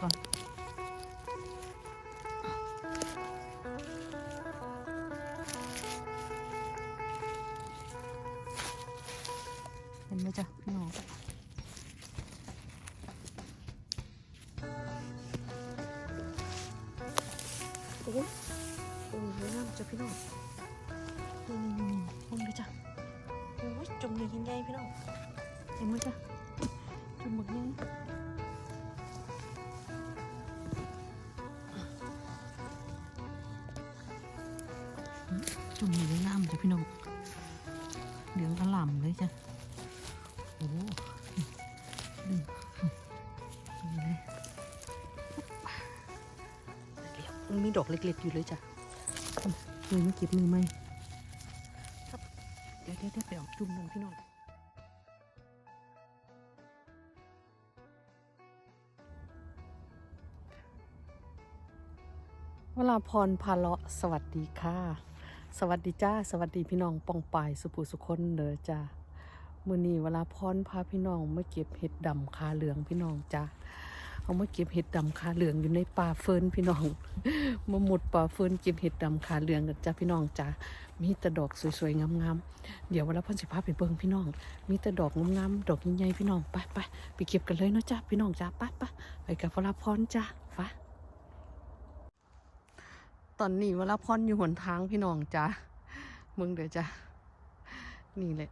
ก่อนเห็นไหมจ๊ะพี่น้องโอ้ยโอ้ยงามจ้ะพี่น้องนี่นี่นี่นี่ม พี่น้องเหลืองอล่ำเลยจ้ะโอ้โหดึงดึงเลยเดี๋ยวมันมีดอกเล็กๆอยู่เลยจ้ะเลยไม่เก็บมือไหมครับเดี๋ยวเดี๋ยวเดี๋ยวไปเออกจุ่มหนึ่งพี่น้องเวลาพรพาเลาะสวัสดีค่ะ สวัสดีจ้า สวัสดีพี่น้องปองปายสุภูสุคนเด้อจ้ามื้อนี้เวลาพรพาพี่น้องมาเก็บเห็ดดำคาเหลืองพี่น้องจ้าเอามาเก็บเห็ดดำคาเหลืองอยู่ในป่าเฟินพี่น้องมาหมดป่าเฟินเก็บเห็ดดำคาเหลืองกันจ้าพี่น้องจ้ามีแต่ดอกสวยๆงามๆเดี๋ยวเวลาพ่นสิพาไปเบิ่งพี่น้อง มีแต่ดอกงามๆดอกใหญ่ๆพี่น้องไปไปไปเก็บกันเลยเนาะจ้าพี่น้องจ้าไปไปไปกับเวลาพรจ้าไป ตอนนี้เวลาพรอยู่หนทางพี่น้องจ้ะมึงเดี๋ยวจ้ะนี่แหละ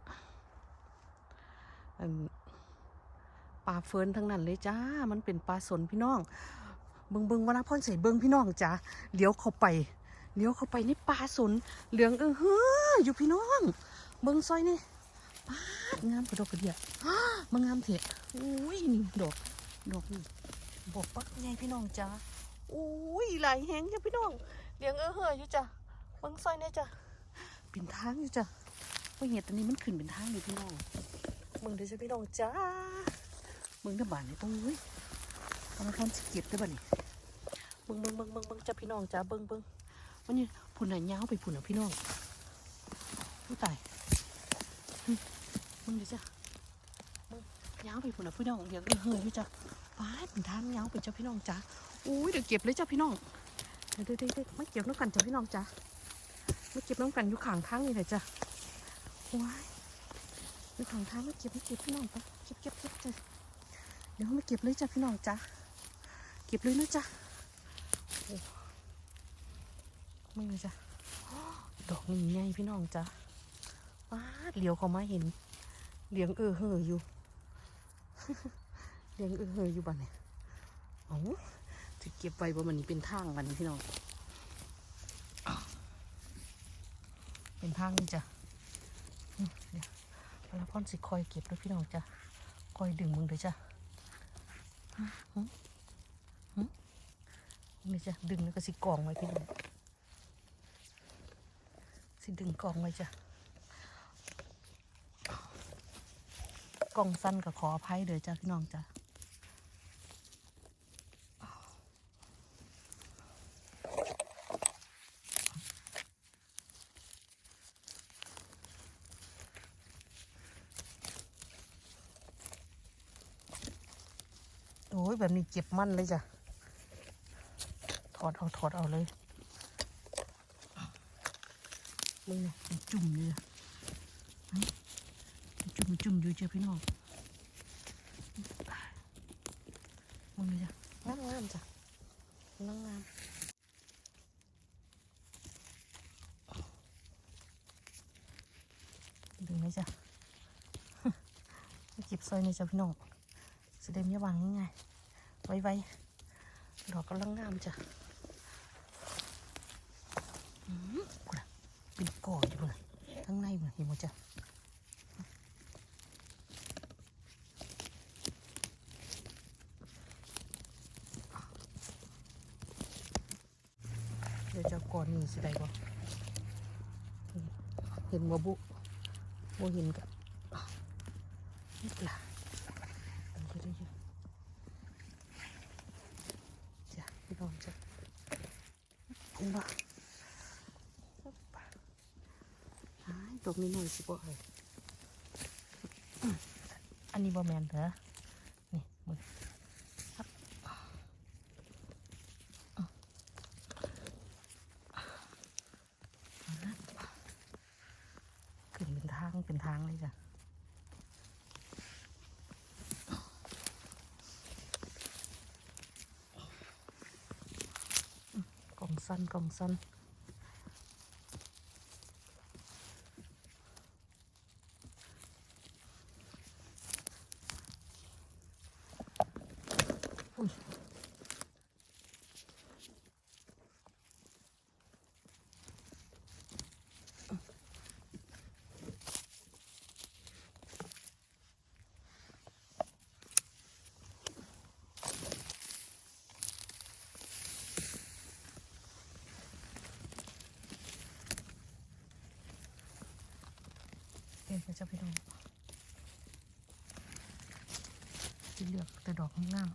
อันปลาเฟิร์นทั้งนั้นเลยจ้า มันเป็นปลาสนพี่น้อง เบิงเบิงเวลาพรใส่เบิงพี่น้องจ้ะเลี้ยวเข้าไปเลี้ยวเข้าไปนี่ปลาสนเหลืองเออเฮ้ออยู่พี่น้อง เบิงซอยนี่ปาดงามกระดกกระเดียมางามเถอะอุ้ยนี่ดอกดอกนี่บอกปักไงพี่น้องจ้าอุ้ยไหลายแหงจ้ะพี่น้อง เลี้ยงเออเฮออยู่จ้ะเบิ่งซอยเนี่ยจ้ะเป็นทางอยู่จ้ะเบิ่งเห็ดตัวนี้มันขึ้นเป็นทางอยู่พี่น้องเบิ่งเดี๋ยวจะพี่น้องจ้าเบิ่งเด้อบ้านนี่โอ้ยเอามาทำสเก็ตเด้อบ้านนี่เบิ่งเบิ่งเบิ่งเบิ่งเบิ่งจ้ะพี่น้องจ้าเบิ่งเบิ่งมันนี่พุ่นน่ะยาวไปพุ่นน่ะพี่น้องผู้ตายหึเบิ่งเดี๋ยวจ้ะเบิ่งยาวไปพุ่นน่ะพี่น้องเลี้ยงเออเฮออยู่จ้ะไปเป็นทางยาวไปจ้ะพี่น้องจ้าอุ้ยเดี๋ยวเก็บเลยจ้ะพี่น้อง เดี๋ยวเดี๋ยวเดี๋ยวไม่เก็บน้ำกันจ้ะพี่น้องจ้ะไม่เก็บน้ำกันอยู่ขางทางนี่เลยจ้ะว้ายอยู่ข้างทางไม่เก็บไม่เก็บพี่น้องไปเก็บเก็บเก็บจ้ะเดี๋ยวไม่เก็บเลยจ้ะพี่น้องจ้ะเก็บเลยนะจ้ะโอ้ไม่เลยจ้ะดอกนี่ไงพี่น้องจ้ะว้าเหลียวเขามาเห็นเลี้ยงเออเฮออยู่เลี้ยงเออเฮออยู่บ้านเนี่ยเอ้า จะเก็บไว้บ่มันนี่เป็นทางมันพี่น้อง เป็นทางนี่จ้ะเดี๋ยวลาพ่อนสิคอยเก็บด้วยพี่น้องจ้ะ คอยดึงมึงเลยจ้ะนี่จ้ะดึงแล้วก็สิกองไว้พี่น้อง สิดึงกองไว้จ้ะกองสั้นก็ขออภัยเด้อจ้ะพี่น้องจ้ะ โอ้ยแบบนี้เก็บมั่นเลยจ้ะ ถอดเอาถอดเอาเลยมึงเนี่ยมันจุ่มเลยอะมันจุ่มจุ่มอยู่เจ้าพี่น้องมึงเลยจ้ะงามงามจ้ะงามงามดึงเลยจ้ะเก็บซอยนี่จ้ะพี่น้อง แสดงยาวางง่ายๆ ไวๆดอกกำลังงามจ้ะอืมกูนะเป็นก่ออยู่นะข้างในมันเห็นหมดจ้ะเดี๋ยวจะก่อนนี่สิได้บ่เห็นบ่บุบ่เห็นกับนี่ปลา มนี่หน่อยสิบ่เอ้ยอันนี้บ่แมนเถอะนี่มือขึ้นเป็นทางเป็นทางเลยจ้ะกองสั้นกองสั้น จ้าพี่น้องที่เลือกแต่ดอกงาม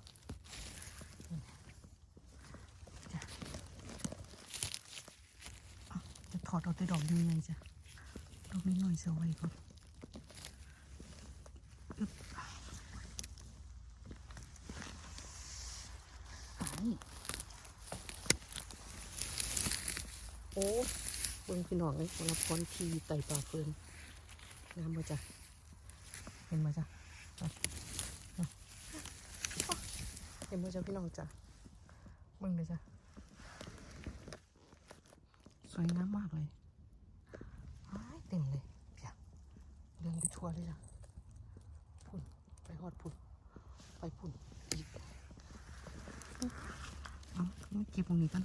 จะจะถอดเอาแต่ดอกยังไงจ้ะดอกนี้หน่อยเสียไว้ก่อนโอ้เบิ่งพี่น้องเลยคนละพรทีไต่ป่าเฟิน งามมาจ้ะเห็นมาจ้ะเห็นมาจ้ะพี่น้องจ้ะมึงเลยจ้ะสวยงามมากเลยเต็มเลยเพียเดินไปทั่วเลยจ้ะพุ่นไปหอดพุ่นไปพุ่นอีกเอามาเก็บตรงนี้กัน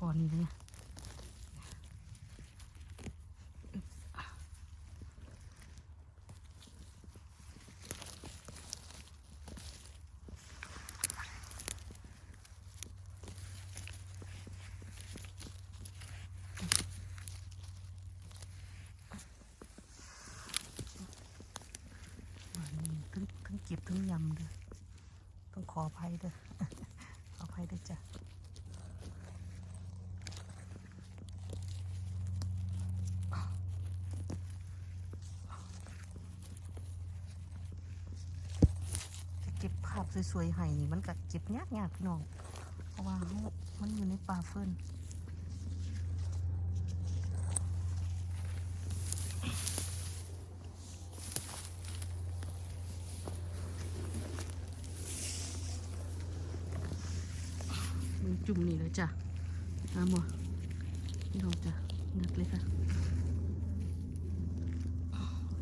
ก่อนนี้เลยอึ๊บอะวันนี้ทั้งทั้งเก็บทั้งยำเด้อต้ องขออภัยเด้อขออภัยเด้อจ้ะจะเก็บภาพสวยๆให้นี่มันก็เก็บยากๆพี่น้อง เพราะว่าเรามันอยู่ในป่าเฟิร์น จุ่มนี่เลยจ้ะน้ำบ่พี่น้องจ้ะงัดเลยค่ะ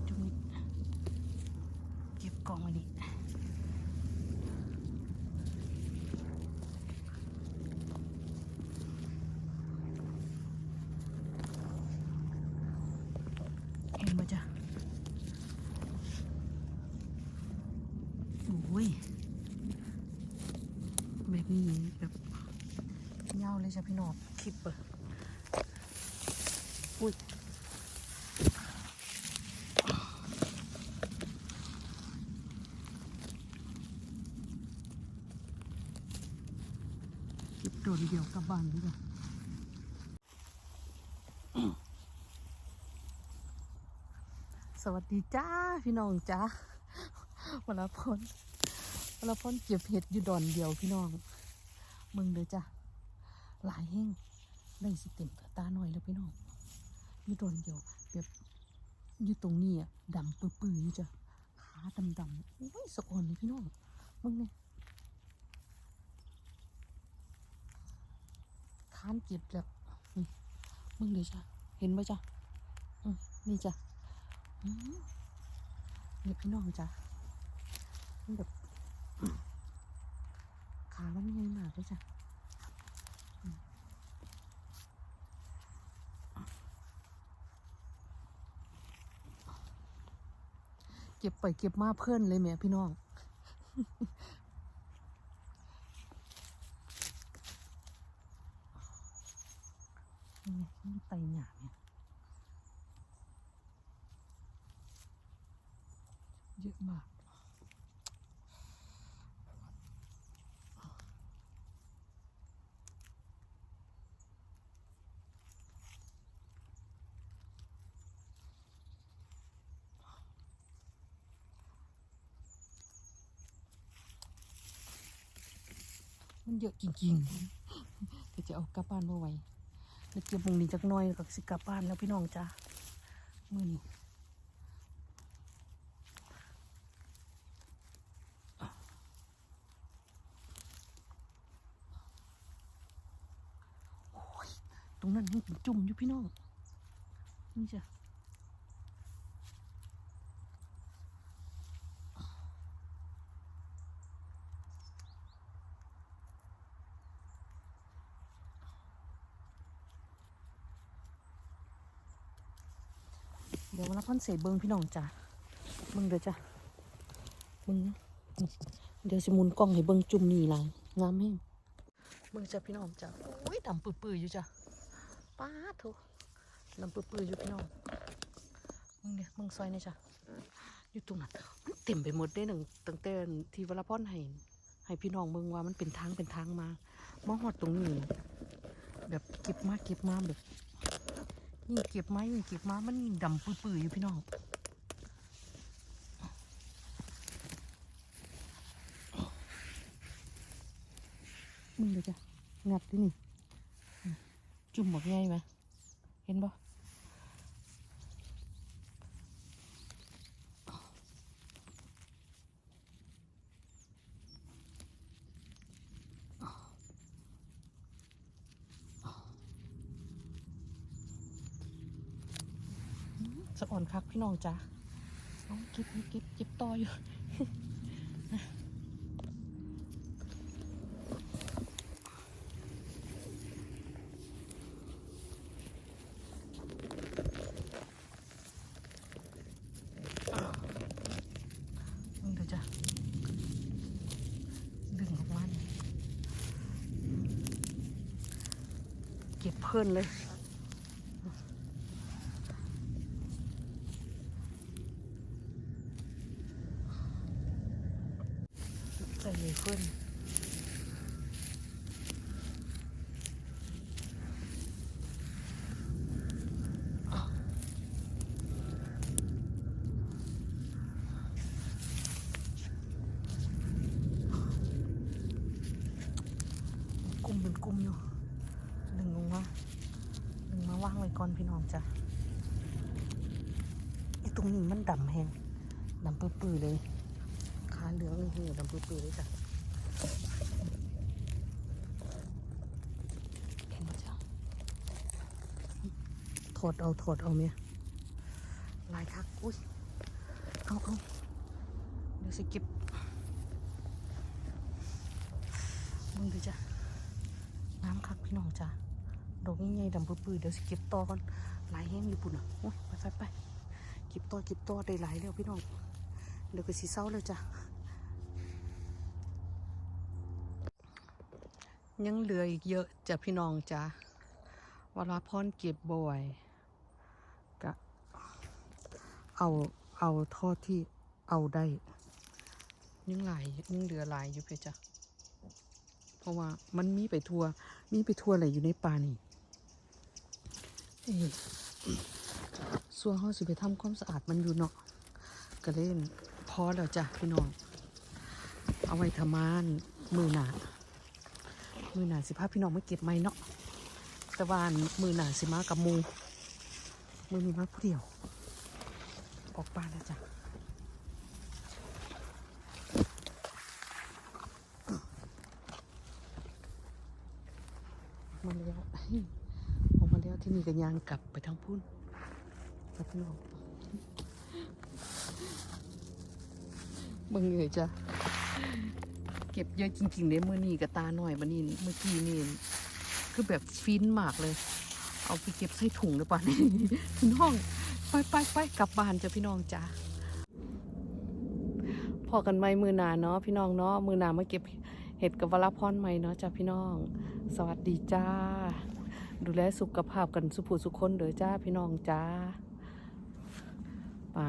จุ่มนี่เก็บกล่องไว้นี่ เห็นไหมจ๊ะโอ้ย แบบนี้แบบยาวเลยจ้ะ พี่น้องคลิปอะอุ้ยคลิปตัวเดียวกับบ้านดีกว่าสวัสดีจ้าพี่น้องจ้าวันละพ้นวันละพ้นเก็บเห็ดอยู่ดอนเดียวพี่น้องมึงเด้อจ้า หลายแห้งได้สิเต็มตาหน่อยแล้วพี่น้องอยู่ดอนเดียวแบบอยู่ตรงนี้อะดำปื้อๆอยู่จ้ะขาดำๆโอ้ยสะอ่อนเลยพี่น้องมึงเนี่ยคานเก็บแล้วนี่มึงเลยจ้ะเห็นไหมจ้ะอืมนี่จ้ะอืมนี่พี่น้องจ้ะมันแบบขามันใหญ่มากเลยจ้ะ เก็บไปเก็บมาเพื่อนเลยแม่พี่น้อง นี่ไงนี่ไตหยาเนี่ย เยอะมาก มันเยอะจริงๆจะเอากลับบ้านบ่ไหวแล้วเก็บมงนี้จักน้อยก็สิกลับบ้านแล้วพี่น้องจ้ามื้อนี้ตรงนั้นยังเป็นจุ่มอยู่พี่น้องนี่จ้ะ เดี๋ยววัน ละพันเศษเบิ้งพี่น้องจ้ะเบิ้งเดี๋ยวจ้ะเบิ้งเดี๋ยวสิหมุนกล้องให้เบิ้งจุ่มนี่ล่ะงามแห้งเบิ้งจ้ะพี่น้องจ้ะโอ้ยดำปื้อๆอยู่จ้ะป้าดโถดำปื้อๆอยู่พี่น้องเบิ้งเนี่ยเบิ้งซอยนี่จ้ะอยู่ตรงนั้นมันเต็มไปหมดเด้หนึ่งตั้งแต่ที่วลาพรให้ให้พี่น้องเบิ่งว่ามันเป็นทางเป็นทางมามาหอดตรงนี้แบบเก็บมาเก็บมาแบบ ยิ่งเก็บไม้ยิ่งเก็บมา มันยิ่งดำปื้อๆอยู่พี่น้องมึงเดี๋ยวจะงัดดินี่ จุ่มบอกง่ายไหมเห็นบ่สะอ่อนคัก พี่น้องจ้ะน้องก็บก็บก็บต่ออยู่เดี๋ยวจะดึงออกมานี่เก็บเพิ่นเลย ใส่เลยเพิ่นกลุ่มเป็นกลุ่มอยู่ดึงลงมาดึงมาว่างไว้ก่อนพี่น้องจ้ะไอ้ตรงนี้มันดำแหงดำปื้อๆเลย ขาเหลืองเลยเหี่ยวดำปื้อๆเลยจ้ะเห็นไหมจ๊ะถอดเอาถอดเอาเมียลายคัก อุ้ย เอาเอาเดี๋ยวสิเก็บมึงดูจ้ะ น้ำคักพี่น้องจ้ะ ดอกใหญ่ๆดำปื้อๆเดี๋ยวสิเก็บต่อก่อนลายแห้งอยู่ปุ่นอะโอ้ย ไปไปไปเก็บต่อเก็บต่อได้หลายแล้วพี่น้องเดี๋ยวก็สีเศร้าแล้วจ้ะ ยังเหลืออีกเยอะจ้ะพี่น้องจ้ะวลาพ่อนเก็บบ่อยก็เอาเอาทอดที่เอาได้ยังหลายยังเหลือหลายอยู่เพื่อจ้ะเพราะว่ามันมีไปทัวมีไปทัวอะไรอยู่ในป่านี่เอ้ส่วนเขาสิไปทำความสะอาดมันอยู่เนาะก็เล่นพอแล้วจ้ะพี่น้อง เอาไว้ทำมานมือหนา มือหนาสิพาพี่น้องมาเก็บไม้เนาะแต่ว่ามือหนาสิมากับมูมือนี้มาผู้เดียว ออกบ้านแล้วจ้ะมาแล้วออกมาแล้วที่นี่ก็ยางกลับไปทางพุ่นพี่น้องมึงเลยจ้ะ เก็บเยอะจริงๆเลยมือนี้กับตาหน่อยบันนี้เมื่อกี้นี่คือแบบฟินมากเลย เอาไปเก็บใส่ถุงเลยป่ะนี่พี่น้องไปไปไปกลับบ้านจ้ะพี่น้องจ้ะพอกันไหมมือหนาเนาะพี่น้องเนาะมือหนามาเก็บเห็ดกับวลาพรใหม่เนาะจ้ะพี่น้อง สวัสดีจ้า ดูแลสุขภาพกันสุภูสุขคนเด้อจ้าพี่น้องจ้าไป่า